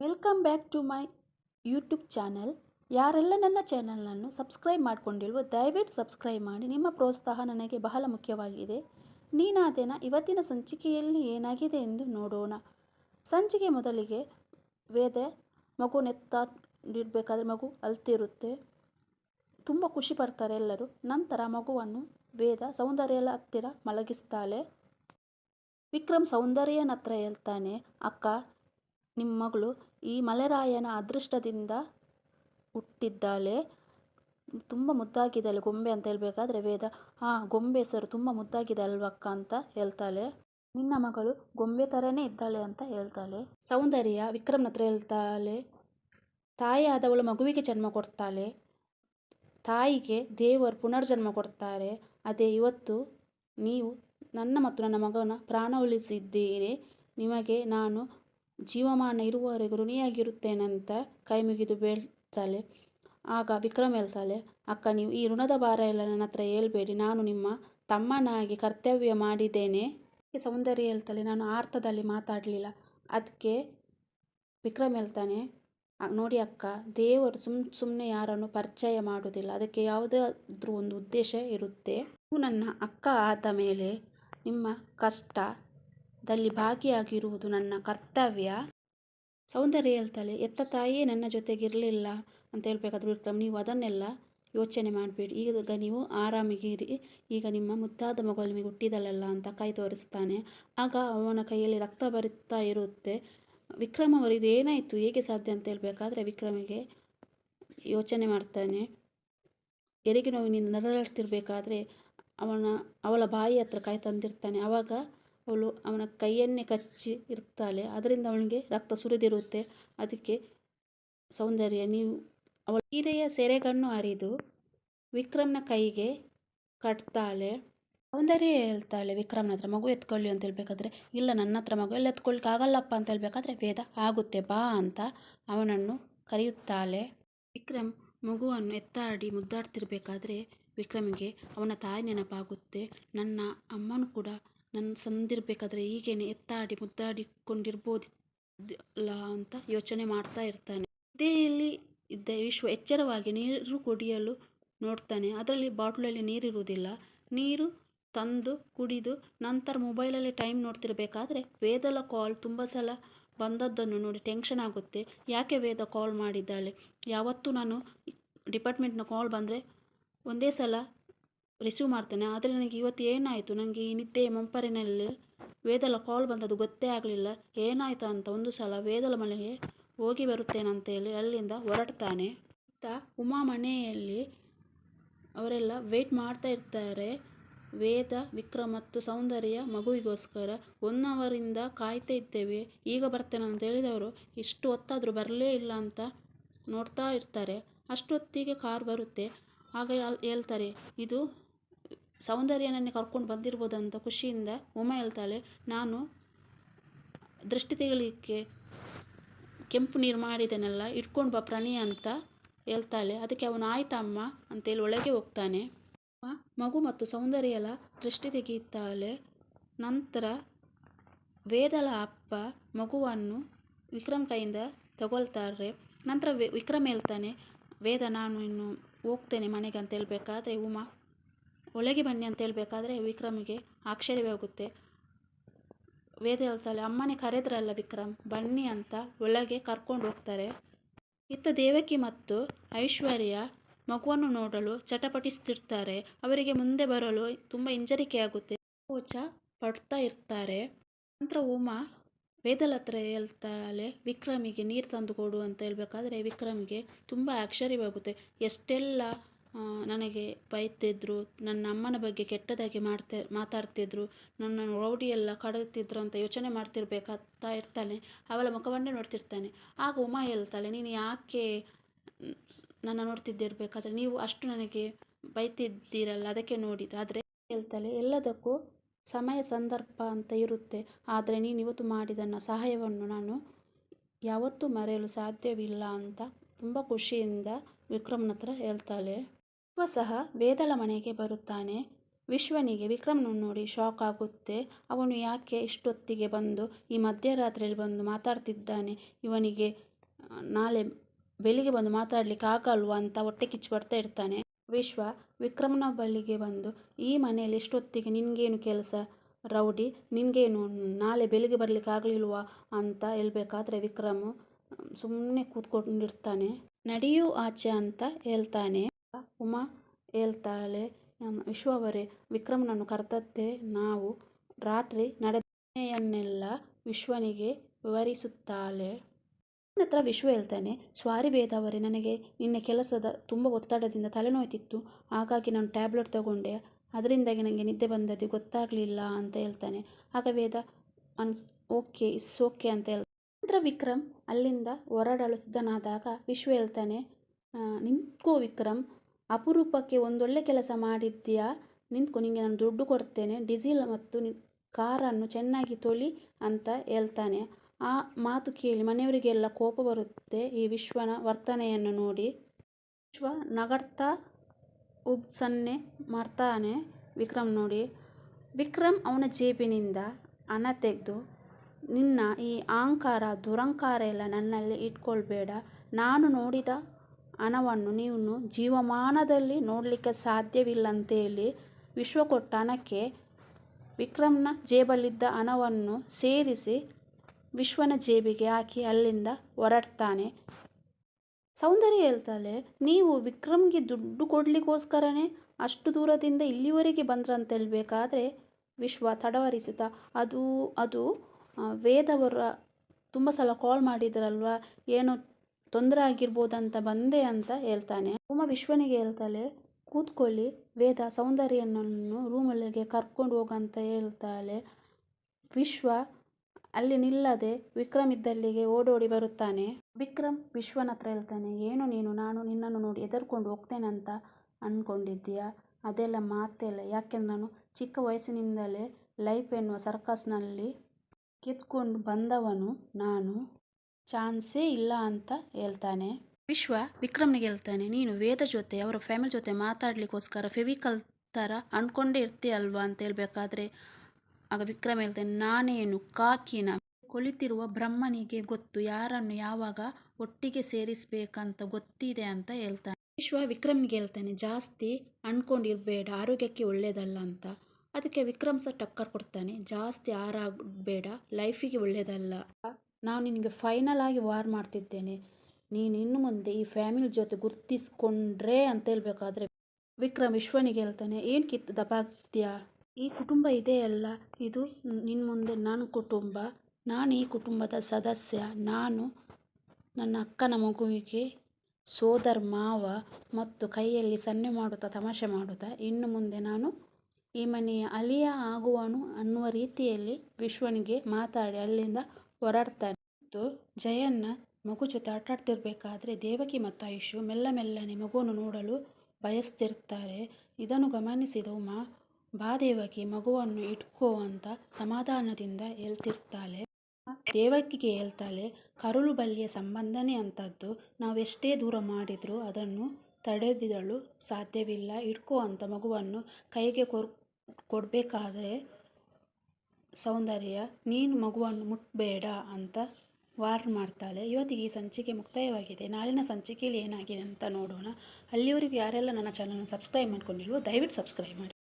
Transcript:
Welcome back to my YouTube channel ಯಾರೆಲ್ಲ ನನ್ನ ಚಾನಲನ್ನು ಸಬ್ಸ್ಕ್ರೈಬ್ ಮಾಡಿಕೊಂಡಿಲ್ವೋ ದಯವಿಟ್ಟು ಸಬ್ಸ್ಕ್ರೈಬ್ ಮಾಡಿ. ನಿಮ್ಮ ಪ್ರೋತ್ಸಾಹ ನನಗೆ ಬಹಳ ಮುಖ್ಯವಾಗಿದೆ. ನೀನಾದೇನ ಇವತ್ತಿನ ಸಂಚಿಕೆಯಲ್ಲಿ ಏನಾಗಿದೆ ಎಂದು ನೋಡೋಣ. ಸಂಚಿಕೆ ಮೊದಲಿಗೆ ವೇದ ಮಗು ಇಡಬೇಕಾದ್ರೆ ಮಗು ಅಲ್ತಿರುತ್ತೆ. ತುಂಬ ಖುಷಿ ಪಡ್ತಾರೆ ಎಲ್ಲರೂ. ನಂತರ ಮಗುವನ್ನು ವೇದ ಸೌಂದರ್ಯಲ ಹತ್ತಿರ ಮಲಗಿಸ್ತಾಳೆ. ವಿಕ್ರಮ್ ಸೌಂದರ್ಯನ ಹತ್ರ ಹೇಳ್ತಾನೆ, ಅಕ್ಕ ನಿಮ್ಮ ಮಗಳು ಈ ಮಲೆರಾಯನ ಅದೃಷ್ಟದಿಂದ ಹುಟ್ಟಿದ್ದಾಳೆ. ತುಂಬ ಮುದ್ದಾಗಿದ್ದಾಳೆ ಗೊಂಬೆ ಅಂತ ಹೇಳಬೇಕಾದ್ರೆ ವೇದ. ಹಾಂ ಗೊಂಬೆ ಸರ್ ತುಂಬ ಮುದ್ದಾಗಿದೆ ಅಲ್ವಕ್ಕ ಅಂತ ಹೇಳ್ತಾಳೆ. ನಿನ್ನ ಮಗಳು ಗೊಂಬೆ ಥರನೇ ಇದ್ದಾಳೆ ಅಂತ ಹೇಳ್ತಾಳೆ. ಸೌಂದರ್ಯ ವಿಕ್ರಮ್ನ ಹತ್ರ ಹೇಳ್ತಾಳೆ. ತಾಯಿಯಾದವಳು ಮಗುವಿಗೆ ಜನ್ಮ ಕೊಡ್ತಾಳೆ. ತಾಯಿಗೆ ದೇವರು ಪುನರ್ಜನ್ಮ ಕೊಡ್ತಾರೆ. ಅದೇ ಇವತ್ತು ನೀವು ನನ್ನ ಮತ್ತು ನನ್ನ ಮಗನ ಪ್ರಾಣ ಉಳಿಸಿದ್ದೀರಿ. ನಿಮಗೆ ನಾನು ಜೀವಮಾನ ಇರುವವರೆಗೂ ಋಣಿಯಾಗಿರುತ್ತೇನಂತ ಕೈ ಮುಗಿದು ಬೇಳ್ತಾಳೆ ಆಗ ವಿಕ್ರಮ್ ಹೇಳ್ತಾಳೆ, ಅಕ್ಕ, ನೀವು ಈ ಋಣದ ಭಾರ ಎಲ್ಲ ನನ್ನ ಹತ್ರ ಹೇಳ್ಬೇಡಿ. ನಾನು ನಿಮ್ಮ ತಮ್ಮನಾಗಿ ಕರ್ತವ್ಯ ಮಾಡಿದ್ದೇನೆ. ಸೌಂದರ್ಯ ಹೇಳ್ತಾಳೆ, ನಾನು ಆರ್ಥದಲ್ಲಿ ಮಾತಾಡಲಿಲ್ಲ. ಅದಕ್ಕೆ ವಿಕ್ರಮ್ ಹೇಳ್ತಾನೆ ನೋಡಿ ಅಕ್ಕ, ದೇವರು ಸುಮ್ ಸುಮ್ಮನೆ ಯಾರನ್ನು ಪರಿಚಯ ಮಾಡೋದಿಲ್ಲ ಅದಕ್ಕೆ ಯಾವುದಾದ್ರೂ ಒಂದು ಉದ್ದೇಶ ಇರುತ್ತೆ. ನನ್ನ ಅಕ್ಕ ಆದ ಮೇಲೆ ನಿಮ್ಮ ಕಷ್ಟದಲ್ಲಿ ಭಾಗಿಯಾಗಿರುವುದು ನನ್ನ ಕರ್ತವ್ಯ. ಸೌಂದರ್ಯ ಹೇಳ್ತಾಳೆ ಎತ್ತ ತಾಯಿಯೇ ನನ್ನ ಜೊತೆಗಿರಲಿಲ್ಲ ಅಂತ ಹೇಳ್ಬೇಕಾದ್ರೆ ವಿಕ್ರಮ್ ನೀವು ಅದನ್ನೆಲ್ಲ ಯೋಚನೆ ಮಾಡಬೇಡಿ. ಈಗ ನೀವು ಆರಾಮಿಗಿರಿ. ಈಗ ನಿಮ್ಮ ಮುದ್ದಾದ ಮಗಳು ನಿಮಗೆ ಹುಟ್ಟಿದಳಲ್ಲ ಅಂತ ಕೈ ತೋರಿಸ್ತಾನೆ. ಆಗ ಅವನ ಕೈಯಲ್ಲಿ ರಕ್ತ ಬರುತ್ತಾ ಇರುತ್ತೆ. ವಿಕ್ರಮ್ ಅವರು ಇದು ಏನಾಯಿತು ಹೇಗೆ ಸಾಧ್ಯ ಅಂತ ಹೇಳಬೇಕಾದ್ರೆ ವಿಕ್ರಮಿಗೆ ಯೋಚನೆ ಮಾಡ್ತಾನೆ. ಎರಿಗೆ ನೋವಿನಿಂದ ನರಳಾಡ್ತಿರ್ಬೇಕಾದ್ರೆ ಅವನ, ಅವಳ ಬಾಯಿ ಹತ್ರ ಕೈ ತಂದಿರ್ತಾನೆ. ಆವಾಗ ಅವಳು ಅವನ ಕೈಯನ್ನೇ ಕಚ್ಚಿ ಇರ್ತಾಳೆ ಅದರಿಂದ ಅವನಿಗೆ ರಕ್ತ ಸುರಿದಿರುತ್ತೆ. ಅದಕ್ಕೆ ಸೌಂದರ್ಯ, ನೀವು ಅವಳ ಸೀರೆಯ ಸೆರೆಗಣ್ಣು ಹರಿದು ವಿಕ್ರಮ್ನ ಕೈಗೆ ಕಟ್ತಾಳೆ. ಸೌಂದರ್ಯ ಹೇಳ್ತಾಳೆ, ವಿಕ್ರಮ್ನ ಹತ್ರ ಮಗು ಎತ್ಕೊಳ್ಳಿ ಅಂತ ಹೇಳ್ಬೇಕಾದ್ರೆ, ಇಲ್ಲ ನನ್ನ ಹತ್ರ ಮಗು ಎಲ್ಲ ಎತ್ಕೊಳ್ಳಿಕ್ಕೆ ಆಗಲ್ಲಪ್ಪ ಅಂತ ಹೇಳ್ಬೇಕಾದ್ರೆ ವೇದ ಆಗುತ್ತೆ, ಬಾ ಅಂತ ಅವನನ್ನು ಕರೆಯುತ್ತಾಳೆ. ವಿಕ್ರಮ್ ಮಗುವನ್ನು ಎತ್ತಾಡಿ ಮುದ್ದಾಡ್ತಿರ್ಬೇಕಾದ್ರೆ ವಿಕ್ರಮ್ಗೆ ಅವನ ತಾಯಿ ನೆನಪಾಗುತ್ತೆ. ನನ್ನ ಅಮ್ಮನೂ ಕೂಡ ನನ್ನ ಸಂದಿರಬೇಕಾದ್ರೆ ಹೀಗೇನೆ ಎತ್ತಾಡಿ ಮುದ್ದಾಡಿಕೊಂಡಿರ್ಬೋದಿಲ್ಲ ಅಂತ ಯೋಚನೆ ಮಾಡ್ತಾ ಇರ್ತಾನೆ. ಇಲ್ಲಿ ಇದ್ದ ವಿಶ್ವ ಎಚ್ಚರವಾಗಿ ನೀರು ಕುಡಿಯಲು ನೋಡ್ತಾನೆ. ಅದರಲ್ಲಿ ಬಾಟ್ಲಲ್ಲಿ ನೀರಿರುವುದಿಲ್ಲ. ನೀರು ತಂದು ಕುಡಿದು ನಂತರ ಮೊಬೈಲಲ್ಲಿ ಟೈಮ್ ನೋಡ್ತಿರ್ಬೇಕಾದ್ರೆ ವೇದಲ ಕಾಲ್ ತುಂಬ ಸಲ ಬಂದದ್ದನ್ನು ನೋಡಿ ಟೆನ್ಷನ್ ಆಗುತ್ತೆ. ಯಾಕೆ ವೇದ ಕಾಲ್ ಮಾಡಿದ್ದಾಳೆ? ಯಾವತ್ತೂ ನಾನು ಡಿಪಾರ್ಟ್ಮೆಂಟ್ನ ಕಾಲ್ ಬಂದರೆ ಒಂದೇ ಸಲ ರಿಸೀವ್ ಮಾಡ್ತೇನೆ. ಆದರೆ ನನಗೆ ಇವತ್ತು ಏನಾಯಿತು? ನನಗೆ ಈ ನಿದ್ದೆ ಮಂಪರಿನಲ್ಲಿ ವೇದಲ ಕಾಲ್ ಬಂದದ್ದು ಗೊತ್ತೇ ಆಗಲಿಲ್ಲ. ಏನಾಯಿತು ಅಂತ ಒಂದು ಸಲ ವೇದಲ ಮನೆಗೆ ಹೋಗಿ ಬರುತ್ತೇನೆ ಅಂತೇಳಿ ಅಲ್ಲಿಂದ ಹೊರಡ್ತಾನೆ. ಇತ್ತ ಉಮಾ ಮನೆಯಲ್ಲಿ ಅವರೆಲ್ಲ ವೆಯ್ಟ್ ಮಾಡ್ತಾ ಇರ್ತಾರೆ. ವೇದ, ವಿಕ್ರಮ್ ಮತ್ತು ಸೌಂದರ್ಯ ಮಗುವಿಗೋಸ್ಕರ ಒನ್ ಅವರಿಂದ ಕಾಯ್ತಾ ಇದ್ದೇವೆ. ಈಗ ಬರ್ತೇನೆ ಅಂತ ಹೇಳಿದವರು ಇಷ್ಟು ಹೊತ್ತಾದರೂ ಬರಲೇ ಇಲ್ಲ ಅಂತ ನೋಡ್ತಾ ಇರ್ತಾರೆ. ಅಷ್ಟೊತ್ತಿಗೆ ಕಾರ್ ಬರುತ್ತೆ. ಆಗ ಹೇಳ್ತಾರೆ, ಇದು ಸೌಂದರ್ಯನನ್ನೇ ಕರ್ಕೊಂಡು ಬಂದಿರ್ಬೋದಂತ ಖುಷಿಯಿಂದ ಉಮಾ ಹೇಳ್ತಾಳೆ, ನಾನು ದೃಷ್ಟಿ ತೆಗಿಲಿಕ್ಕೆ ಕೆಂಪು ನೀರು ಮಾಡಿದ್ದೇನೆಲ್ಲ ಇಟ್ಕೊಂಡು ಬಾ ಪ್ರಣಿ ಅಂತ ಹೇಳ್ತಾಳೆ. ಅದಕ್ಕೆ ಅವನು ಆಯ್ತಮ್ಮ ಅಂತೇಳಿ ಒಳಗೆ ಹೋಗ್ತಾನೆ. ಮಗು ಮತ್ತು ಸೌಂದರ್ಯಲ ದೃಷ್ಟಿ ತೆಗೆಯುತ್ತಾಳೆ ನಂತರ ವೇದಳ ಅಪ್ಪ ಮಗುವನ್ನು ವಿಕ್ರಮ್ ಕೈಯಿಂದ ತಗೊಳ್ತಾರೆ. ನಂತರ ವಿಕ್ರಮ್ ಹೇಳ್ತಾನೆ, ವೇದ, ನಾನು ಇನ್ನು ಹೋಗ್ತೇನೆ ಮನೆಗೆ ಅಂತ ಹೇಳ್ಬೇಕಾದ್ರೆ ಉಮಾ ಒಳಗೆ ಬನ್ನಿ ಅಂತ ಹೇಳಬೇಕಾದ್ರೆ ವಿಕ್ರಮಿಗೆ ಆಶ್ಚರ್ಯವಾಗುತ್ತೆ ವೇದ ಹೇಳ್ತಾಳೆ, ಅಮ್ಮನೇ ಕರೆದ್ರಲ್ಲ ವಿಕ್ರಮ್, ಬನ್ನಿ ಅಂತ ಒಳಗೆ ಕರ್ಕೊಂಡು ಹೋಗ್ತಾರೆ. ಇತ್ತ ದೇವಕಿ ಮತ್ತು ಐಶ್ವರ್ಯ ಮಗುವನ್ನು ನೋಡಲು ಚಟಪಟಿಸ್ತಿರ್ತಾರೆ. ಅವರಿಗೆ ಮುಂದೆ ಬರಲು ತುಂಬ ಹಿಂಜರಿಕೆಯಾಗುತ್ತೆ ಕೋಚ ಪಡ್ತಾ ಇರ್ತಾರೆ. ನಂತರ ಉಮಾ ವೇದಲ್ ಹತ್ರ ಹೇಳ್ತಾಳೆ, ವಿಕ್ರಮಿಗೆ ನೀರು ತಂದು ಕೊಡು ಅಂತ ಹೇಳಬೇಕಾದ್ರೆ ವಿಕ್ರಮಿಗೆ ತುಂಬ ಆಶ್ಚರ್ಯವಾಗುತ್ತೆ. ಎಷ್ಟೆಲ್ಲ ನನಗೆ ಬೈತಿದ್ದರು ನನ್ನ ಅಮ್ಮನ ಬಗ್ಗೆ ಕೆಟ್ಟದಾಗಿ ಮಾಡ್ತಾ, ಮಾತಾಡ್ತಿದ್ರು ನನ್ನನ್ನು ರೌಡಿ ಎಲ್ಲ ಕಡುತ್ತಿದ್ರು ಅಂತ ಯೋಚನೆ ಮಾಡ್ತಿರ್ಬೇಕಾಗ್ತಾ ಇರ್ತಾನೆ. ಅವಳ ಮುಖವನ್ನೇ ನೋಡ್ತಿರ್ತಾನೆ. ಆಗ ಉಮಾ ಹೇಳ್ತಾಳೆ, ನೀನು ಯಾಕೆ ನನ್ನ ನೋಡ್ತಿದ್ದಿರ್ಬೇಕಾದ್ರೆ, ನೀವು ಅಷ್ಟು ನನಗೆ ಬೈತಿದ್ದೀರಲ್ಲ, ಅದಕ್ಕೆ ನೋಡಿದ್ದು. ಆದರೆ ಹೇಳ್ತಾಳೆ, ಎಲ್ಲದಕ್ಕೂ ಸಮಯ ಸಂದರ್ಭ ಅಂತ ಇರುತ್ತೆ. ಆದರೆ ನೀನು ಇವತ್ತು ಮಾಡಿದ ಸಹಾಯವನ್ನು ನಾನು ಯಾವತ್ತೂ ಮರೆಯಲು ಸಾಧ್ಯವಿಲ್ಲ ಅಂತ ತುಂಬ ಖುಷಿಯಿಂದ ವಿಕ್ರಮ್ನ ಹತ್ರ ಹೇಳ್ತಾಳೆ. ವಿಶ್ವ ಸಹ ಮನೆಗೆ ಬರುತ್ತಾನೆ. ವಿಶ್ವನಿಗೆ ವಿಕ್ರಮ್ನನ್ನು ನೋಡಿ ಶಾಕ್ ಆಗುತ್ತೆ ಅವನು ಯಾಕೆ ಇಷ್ಟೊತ್ತಿಗೆ ಬಂದು, ಈ ಮಧ್ಯರಾತ್ರಿಯಲ್ಲಿ ಬಂದು ಮಾತಾಡ್ತಿದ್ದಾನೆ? ಇವನಿಗೆ, ನಾಳೆ ಬೆಳಿಗ್ಗೆ ಬಂದು ಮಾತಾಡಲಿಕ್ಕೆ ಆಗಲ್ವಾ ಅಂತ ಹೊಟ್ಟೆ ಕಿಚ್ಚು ಬರ್ತಾ ಇರ್ತಾನೆ. ವಿಶ್ವ ವಿಕ್ರಮ್ನ ಬಳಿಗೆ ಬಂದು, ಈ ಮನೆಯಲ್ಲಿ ಇಷ್ಟೊತ್ತಿಗೆ ನಿನಗೇನು ಕೆಲಸ? ರೌಡಿ, ನಿನಗೇನು ನಾಳೆ ಬೆಳಿಗ್ಗೆ ಬರಲಿಕ್ಕೆ ಆಗಲಿಲ್ವಾ ಅಂತ ಹೇಳ್ಬೇಕಾದ್ರೆ ವಿಕ್ರಮ್ ಸುಮ್ಮನೆ ಕೂತ್ಕೊಂಡಿರ್ತಾನೆ. ನಡೆಯೂ ಆಚೆ ಅಂತ ಹೇಳ್ತಾನೆ. ಉಮಾ ಹೇಳ್ತಾಳೆ ವಿಶ್ವವರೇ ವಿಕ್ರಮನನ್ನು ಕರೆದದ್ದೇ ನಾವು ರಾತ್ರಿ ನಡೆದನೆಯನ್ನೆಲ್ಲ ವಿಶ್ವನಿಗೆ ವಿವರಿಸುತ್ತಾಳೆ. ನಂತರ ವಿಶ್ವ ಹೇಳ್ತಾನೆ ಸ್ವಾರಿ ವೇದ ಅವರೇ ನನಗೆ ನಿನ್ನೆ ಕೆಲಸದ ತುಂಬ ಒತ್ತಡದಿಂದ ತಲೆನೋಯ್ತಿತ್ತು ಹಾಗಾಗಿ ನಾನು ಟ್ಯಾಬ್ಲೆಟ್ ತಗೊಂಡೆ ಅದರಿಂದಾಗಿ ನನಗೆ ನಿದ್ದೆ ಬಂದದ್ದು ಗೊತ್ತಾಗಲಿಲ್ಲ ಅಂತ ಹೇಳ್ತಾನೆ. ಆಗ ವೇದ ಅನ್ಸ್ ಓಕೆ ಇಸ್ ಓಕೆ ಅಂತ ಹೇಳ್ತಾನೆ. ನಂತರ ವಿಕ್ರಮ್ ಅಲ್ಲಿಂದ ಹೊರಡಲು ಸಿದ್ಧನಾದಾಗ ವಿಶ್ವ ಹೇಳ್ತಾನೆ "ಆ, ನಿಂತ್ಕೋ ವಿಕ್ರಮ್ ಅಪರೂಪಕ್ಕೆ ಒಂದೊಳ್ಳೆ ಕೆಲಸ ಮಾಡಿದ್ದೀಯಾ? ನಿಂತ್ಕೊ, ನಿಂಗೆ ನಾನು ದುಡ್ಡು ಕೊಡ್ತೇನೆ, ಡೀಸೆಲ್ ಮತ್ತು ಕಾರನ್ನು ಚೆನ್ನಾಗಿ ತೊಳಿ ಅಂತ ಹೇಳ್ತಾನೆ. ಆ ಮಾತು ಕೇಳಿ ಮನೆಯವರಿಗೆಲ್ಲ ಕೋಪ ಬರುತ್ತೆ ಈ ವಿಶ್ವನ ವರ್ತನೆಯನ್ನು ನೋಡಿ. ವಿಶ್ವ ನಗಡ್ತಾ ಉಬ್ ಸನ್ನೆ ಮಾಡ್ತಾನೆ ವಿಕ್ರಮ್ ನೋಡಿ. ವಿಕ್ರಮ್ ಅವನ ಜೇಬಿನಿಂದ ಹಣ ತೆಗೆದು, ನಿನ್ನ ಈ ಅಹಂಕಾರ ದುರಂಕಾರ ಎಲ್ಲ ನನ್ನಲ್ಲಿ ಇಟ್ಕೊಳ್ಬೇಡ. ನಾನು ನೋಡಿದ ಹಣವನ್ನು ನೀವು ಜೀವಮಾನದಲ್ಲಿ ನೋಡಲಿಕ್ಕೆ ಸಾಧ್ಯವಿಲ್ಲ ಅಂತೇಳಿ ವಿಶ್ವ ಕೊಟ್ಟ ಹಣಕ್ಕೆ ವಿಕ್ರಮ್ನ ಜೇಬಲ್ಲಿದ್ದ ಹಣವನ್ನು ಸೇರಿಸಿ ವಿಶ್ವನ ಜೇಬಿಗೆ ಹಾಕಿ ಅಲ್ಲಿಂದ ಹೊರಡ್ತಾನೆ. ಸೌಂದರ್ಯ ಹೇಳ್ತಾಳೆ, ನೀವು ವಿಕ್ರಮ್ಗೆ ದುಡ್ಡು ಕೊಡಲಿಕ್ಕೋಸ್ಕರನೇ ಅಷ್ಟು ದೂರದಿಂದ ಇಲ್ಲಿವರೆಗೆ ಬಂದ್ರಂತ ಹೇಳಬೇಕಾದ್ರೆ ವಿಶ್ವ ತಡವರಿಸುತ್ತಾ, ಅದು ಅದು ವೇದವರ ತುಂಬ ಸಲ ಕಾಲ್ ಮಾಡಿದ್ರಲ್ವ, ಏನೋ ತೊಂದರೆ ಆಗಿರ್ಬೋದಂತ ಬಂದೆ ಅಂತ ಹೇಳ್ತಾನೆ. ಉಮಾ ವಿಶ್ವನಿಗೆ ಹೇಳ್ತಾಳೆ, ಕೂತ್ಕೊಳ್ಳಿ, ವೇದ ಸೌಂದರ್ಯನನ್ನು ರೂಮಲ್ಲಿಗೆ ಕರ್ಕೊಂಡು ಹೋಗಂತ ಹೇಳ್ತಾಳೆ. ವಿಶ್ವ ಅಲ್ಲಿ ನಿಲ್ಲದೆ ವಿಕ್ರಮ್ ಇದ್ದಲ್ಲಿಗೆ ಓಡೋಡಿ ಬರುತ್ತಾನೆ. ವಿಕ್ರಮ್ ವಿಶ್ವನ ಹತ್ರ ಹೇಳ್ತಾನೆ, ಏನು ನೀನು, ನಾನು ನಿನ್ನನ್ನು ನೋಡಿ ಹೆದರ್ಕೊಂಡು ಹೋಗ್ತೇನಂತ ಅಂದ್ಕೊಂಡಿದ್ದೀಯಾ ಅದೆಲ್ಲ ಮಾತೆಲ್ಲ, ಯಾಕೆಂದ್ರೆ ನಾನು ಚಿಕ್ಕ ವಯಸ್ಸಿನಿಂದಲೇ ಲೈಫ್ ಎನ್ನುವ ಸರ್ಕಸ್ನಲ್ಲಿ ಕಿತ್ಕೊಂಡು ಬಂದವನು ನಾನು. ಚಾನ್ಸೇ ಇಲ್ಲ ಅಂತ ಹೇಳ್ತಾನೆ. ವಿಶ್ವ ವಿಕ್ರಮ್ನಿಗೆ ಹೇಳ್ತಾನೆ, ನೀನು ವೇದ ಜೊತೆ, ಅವರ ಫ್ಯಾಮಿಲಿ ಜೊತೆ ಮಾತಾಡ್ಲಿಕ್ಕೋಸ್ಕರ ಫೆವಿಕಲ್ ಥರ ಅಂದ್ಕೊಂಡೇ ಇರ್ತೀಯಲ್ವಾ ಅಂತ ಹೇಳ್ಬೇಕಾದ್ರೆ ಆಗ ವಿಕ್ರಮ್ ಹೇಳ್ತಾನೆ, ನಾನೇನು ಕಾಕಿನ ಕುಳಿತಿರುವ ಬ್ರಹ್ಮನಿಗೆ ಗೊತ್ತು, ಯಾರನ್ನು ಯಾವಾಗ ಒಟ್ಟಿಗೆ ಸೇರಿಸ್ಬೇಕಂತ ಗೊತ್ತಿದೆ ಅಂತ ಹೇಳ್ತಾನೆ. ವಿಶ್ವ ವಿಕ್ರಮ್ನಿಗೆ ಹೇಳ್ತಾನೆ, ಜಾಸ್ತಿ ಅಂದ್ಕೊಂಡಿರಬೇಡ, ಆರೋಗ್ಯಕ್ಕೆ ಒಳ್ಳೇದಲ್ಲ ಅಂತ. ಅದಕ್ಕೆ ವಿಕ್ರಮ್ ಸಹ ಟಕ್ಕರ್ ಕೊಡ್ತಾನೆ, ಜಾಸ್ತಿ ಆರಾಗಬೇಡ ಲೈಫಿಗೆ ಒಳ್ಳೇದಲ್ಲ. ನಾನು ನಿನಗೆ ಫೈನಲ್ ಆಗಿ ವಾರ್ ಮಾಡ್ತಿದ್ದೇನೆ. ನೀನು ಇನ್ನು ಮುಂದೆ ಈ ಫ್ಯಾಮಿಲಿ ಜೊತೆ ಗುರ್ತಿಸ್ಕೊಂಡ್ರೆ ಅಂತ ಹೇಳ್ಬೇಕಾದ್ರೆ ವಿಕ್ರಮ್ ವಿಶ್ವನಿಗೆ ಹೇಳ್ತಾನೆ, ಏನು ಕಿತ್ತು ದಬಾಗ್ತೀಯಾ ಈ ಕುಟುಂಬ ಇದೆಯಲ್ಲ ಇದು ನಿನ್ನ ಮುಂದೆ ನನ್ನ ಕುಟುಂಬ. ನಾನು ಈ ಕುಟುಂಬದ ಸದಸ್ಯ. ನಾನು ನನ್ನ ಅಕ್ಕನ ಮಗುವಿಗೆ ಸೋದರ ಮಾವ ಮತ್ತು ಕೈಯಲ್ಲಿ ಸನ್ನೆ ಮಾಡುತ್ತಾ ತಮಾಷೆ ಮಾಡುತ್ತಾ ಇನ್ನು ಮುಂದೆ ನಾನು ಈ ಮನೆಯ ಅಲಿಯ ಆಗುವನು ಅನ್ನುವ ರೀತಿಯಲ್ಲಿ ವಿಶ್ವನಿಗೆ ಮಾತಾಡಿ, ಅಲ್ಲಿಂದ ಹೊರಡ್ತಾನೆ ಮತ್ತು ಜಯನ್ನ ಮಗು ಜೊತೆ ಆಟಾಡ್ತಿರ್ಬೇಕಾದ್ರೆ ದೇವಕಿ ಮತ್ತು ಆಯುಷು ಮೆಲ್ಲ ಮೆಲ್ಲನೆ ಮಗುವನ್ನು ನೋಡಲು ಬಯಸ್ತಿರ್ತಾರೆ. ಇದನ್ನು ಗಮನಿಸಿದ ಉಮಾ, ಬಾ ದೇವಕಿ, ಮಗುವನ್ನು ಇಟ್ಕೋ ಅಂತ ಸಮಾಧಾನದಿಂದ ಹೇಳ್ತಿರ್ತಾಳೆ. ದೇವಕಿಗೆ ಹೇಳ್ತಾಳೆ, ಕರುಳು ಬಳ್ಳಿಯ ಸಂಬಂಧನೇ ಅಂಥದ್ದು. ನಾವೆಷ್ಟೇ ದೂರ ಮಾಡಿದರೂ ಅದನ್ನು ತಡೆದಿಡಲು ಸಾಧ್ಯವಿಲ್ಲ. ಇಟ್ಕೋ ಅಂತ ಮಗುವನ್ನು ಕೈಗೆ ಕೊರ್, ಕೊಡಬೇಕಾದ್ರೆ ಸೌಂದರ್ಯ, ನೀನು ಮಗುವನ್ನು ಮುಟ್ಟಬೇಡ ಅಂತ ವಾರ್ನ್ ಮಾಡ್ತಾಳೆ. ಇವತ್ತಿಗೆ ಈ ಸಂಚಿಕೆ ಮುಕ್ತಾಯವಾಗಿದೆ. ನಾಳಿನ ಸಂಚಿಕೆಯಲ್ಲಿ ಏನಾಗಿದೆ ಅಂತ ನೋಡೋಣ. ಅಲ್ಲಿವರೆಗೂ ಯಾರೆಲ್ಲ ನನ್ನ ಚಾನಲ್ನ ಸಬ್ಸ್ಕ್ರೈಬ್ ಮಾಡ್ಕೊಂಡಿಲ್ವೋ, ದಯವಿಟ್ಟು ಸಬ್ಸ್ಕ್ರೈಬ್ ಮಾಡಿ.